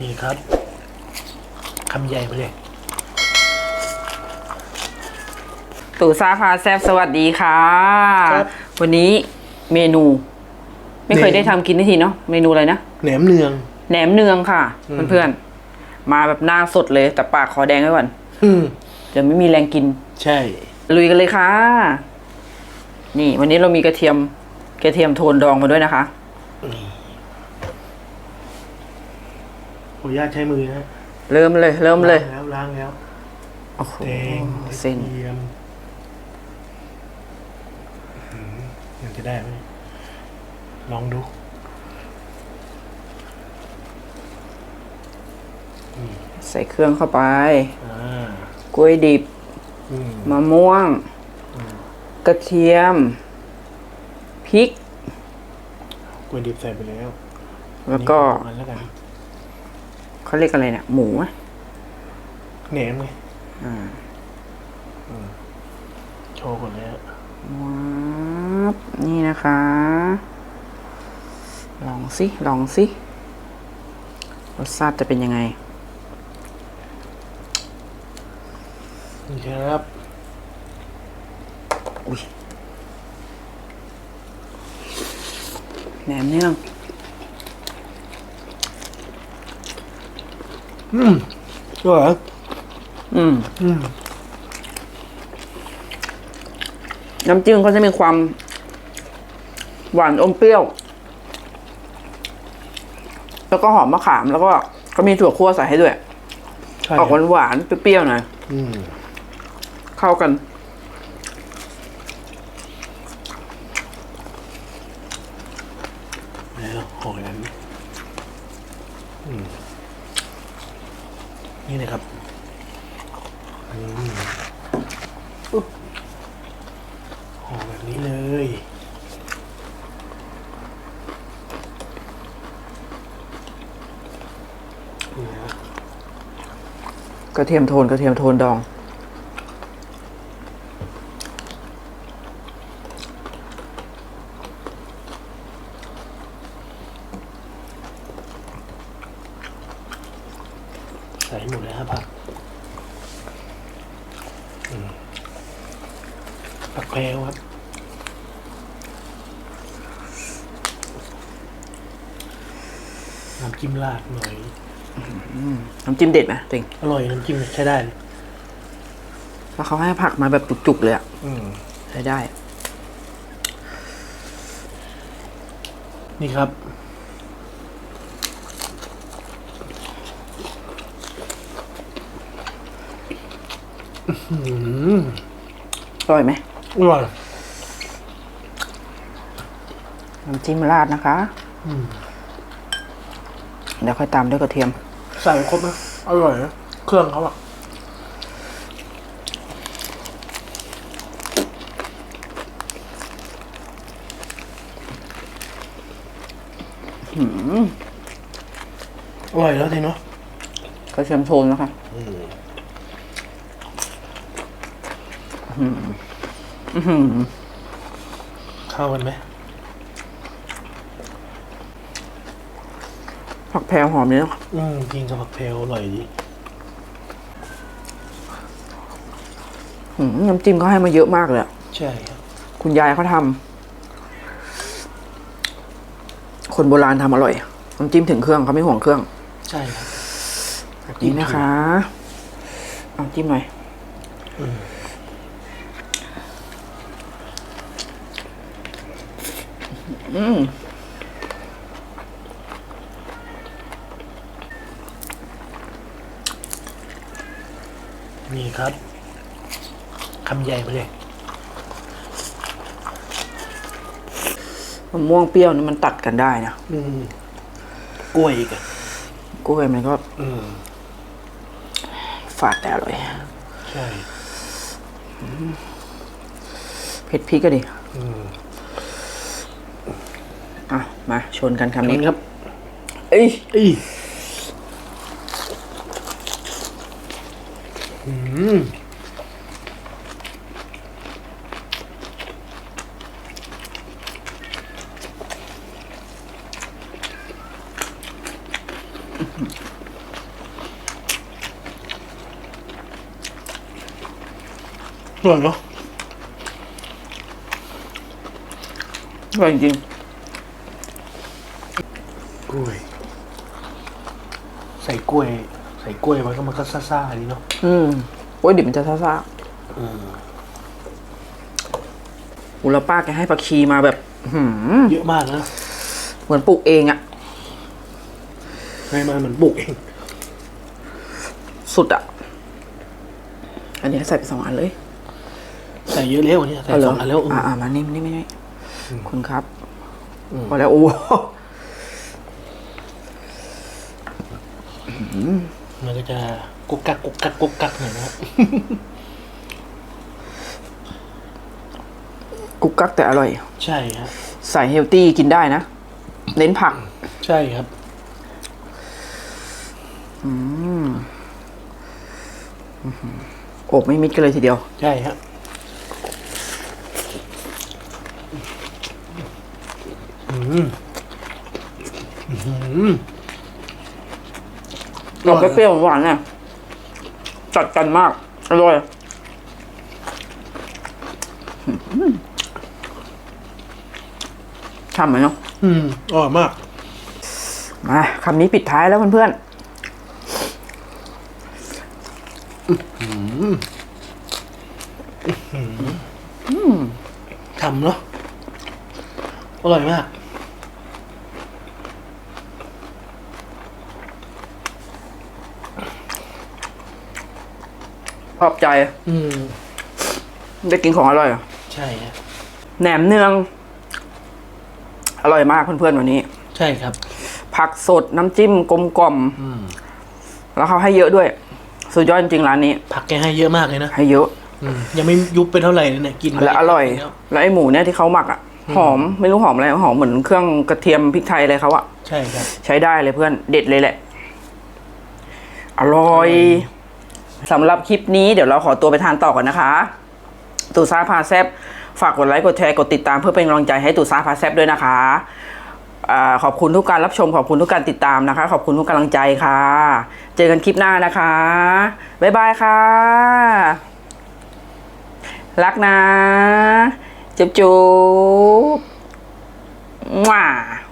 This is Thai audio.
นี่ครับคำใหญ่ไปเลย ตู่ซาพาแซบสวัสดีค่ะ ครับวันนี้เมนู ไม่เคยได้ทำกินทีเนาะเมนูอะไรนะแหนมเนือง แหนมเนืองค่ะอืม เพื่อนๆมาแบบหน้าสดเลย แต่ปากขอแดงไว้ก่อนอืมจะไม่มีแรงกิน ใช่ ลุยกันเลยค่ะ นี่ วันนี้เรามีกระเทียมกระเทียมโทนดองมาด้วยนะคะ ขออนุญาตใช้มือนะเริ่มเลย เริ่มเลย ล้างแล้วล้างแล้วโอ้โหแดงเส้นกระทียมอืมยังจะได้ไหมลองดูใส่เครื่องเข้าไป อ่ากล้วยดิบ อืมมะม่วง กระเทียม พริก กล้วยดิบใส่ไปแล้วแล้วก็อันนี้ของมันแล้วกัน เขาเรียกอะไรเนี่ยหมูอะแหนมไงอ่าโชว์ก่อนเลยฮะว้าบนี่นะคะ ลองสิ ลองสิรสชาติจะเป็นยังไง นี่ครับ อุ้ยแหนมเนือง อืมก็เหรออืม อืมน้ำจิ้มก็จะมีความ หวานอมเปรี้ยว แล้วก็หอมมะขามแล้วก็ก็มีถั่วคั่วใส่ให้ด้วย ใช่ออกหวานหวานๆเปรี้ยวๆหน่อยอืมเข้ากัน แล้วห่อนั้นอืม นี่นะครับอืมอุ๊บห่อแบบนี้เลยกระเทียมโทนกระเทียมโทนดอง ใส่หมดเลยครับผักอืมผักแพรวครับน้ำจิ้มราดหน่อยน้ำจิ้มเด็ดไหมจริง อร่อยน้ำจิ้มใช้ได้เลยแล้วเขาให้ผักมาแบบจุกๆเลยอะอืมใช้ได้ นี่ครับ อื้อหืออร่อยไหมอร่อยน้ำจิ้มราดนะคะอืมเดี๋ยวค่อยตามด้วยกระเทียม ใส่ครบนะอร่อยนะเครื่องเขาอะอร่อยแล้วทีเนาะกระเทียมโทนนะคะอื้อหือ เข้ากันไหมผักแพรวหอมเนี่ยอืมกินกับผักเพลอร่อยดีอื้อหือน้ำจิ้มเขาให้มาเยอะมากเลยอะใช่ครับ คุณยายเขาทำคนโบราณทำอร่อยน้ำจิ้มถึงเครื่องเขาไม่ห่วงเครื่อง ใช่ครับนี่นะคะเอาจิ้มหน่อย อืมนี่ครับคำใหญ่ไปเลยมะม่วงเปรี้ยวนี่มันตัดกันได้นะอืมกล้วยอีกอะกล้วยมันก็อืมฝาดแต่อร่อยใช่เผ็ดพริกก็ดิอืม อะมาชนกันคำนี้ครับ เอ้ยเอ้ยอร่อยเนาะอร่อยจริง กล้วย ใส่กล้วย ใส่กล้วยมันก็มันก็ซ่าๆดีเนาะๆอืมโอ้ยดิบมันจะซ่าอืมๆอุลป้าแกให้ผักชีมาแบบอื้อหือเยอะมากนะเหมือนปลูกเองอะให้มาเหมือนปลูกเองสุดอะอันนี้ใส่ไปสองอันเลย ใส่เยอะแล้วเนี่ยใส่สองอันแล้วอ่าอ่ามานี่นี่ไม่ไม่คุณครับอืมพอแล้วโอ้ มันก็จะกุกกักกุกกักกุกกักหน่อยนะครับกุ๊กกักแต่อร่อย ใช่ครับใส่เฮลตี้กินได้นะ เน้นผัก ใช่ครับโอบไม่มิดกันเลยทีเดียว ใช่ครับอืมอืม ดอกเปรี้ยวๆหวานๆเนี่ยจัดกันมากอร่อยอืมฉ่ำไหมเนาะอืมอร่อยมาก มาคำนี้ปิดท้ายแล้วเพื่อนทำเนาะอร่อยมาก ชอบใจ อืม ได้กินของอร่อยอะใช่ครับแหนมเนือง อร่อยมากเพื่อนๆวันนี้ ใช่ครับ ผักสดน้ำจิ้มกลมกล่อมอืม แล้วเขาให้เยอะด้วย สุดยอดจริงๆร้านนี้ ผักแกให้เยอะมากเลยนะให้เยอะ อืมยังไม่ยุบไปเท่าไหร่เลยเนี่ยกินไปและอร่อยแล้วแล้วไอ้หมูเนี่ยที่เขาหมักอะ หอมไม่รู้หอมอะไรหอมเหมือนเครื่องกระเทียมพริกไทยอะไรเขาอะใช่ครับ ใช้ได้เลยเพื่อน เด็ดเลยแหละ อร่อย สำหรับคลิปนี้เดี๋ยวเราขอตัวไปทานต่อก่อนนะคะ ตูซ่าพาแซบฝากกดไลค์กดแชร์กดติดตามเพื่อเป็นกำลังใจให้ตูซ่าพาแซบด้วยนะคะขอบคุณทุกการรับชมขอบคุณทุกการติดตามนะคะ ขอบคุณทุกกำลังใจค่ะ เจอกันคลิปหน้านะคะ บ๊ายบายค่ะ รักนะ จุ๊บจุ๊บ Mwah.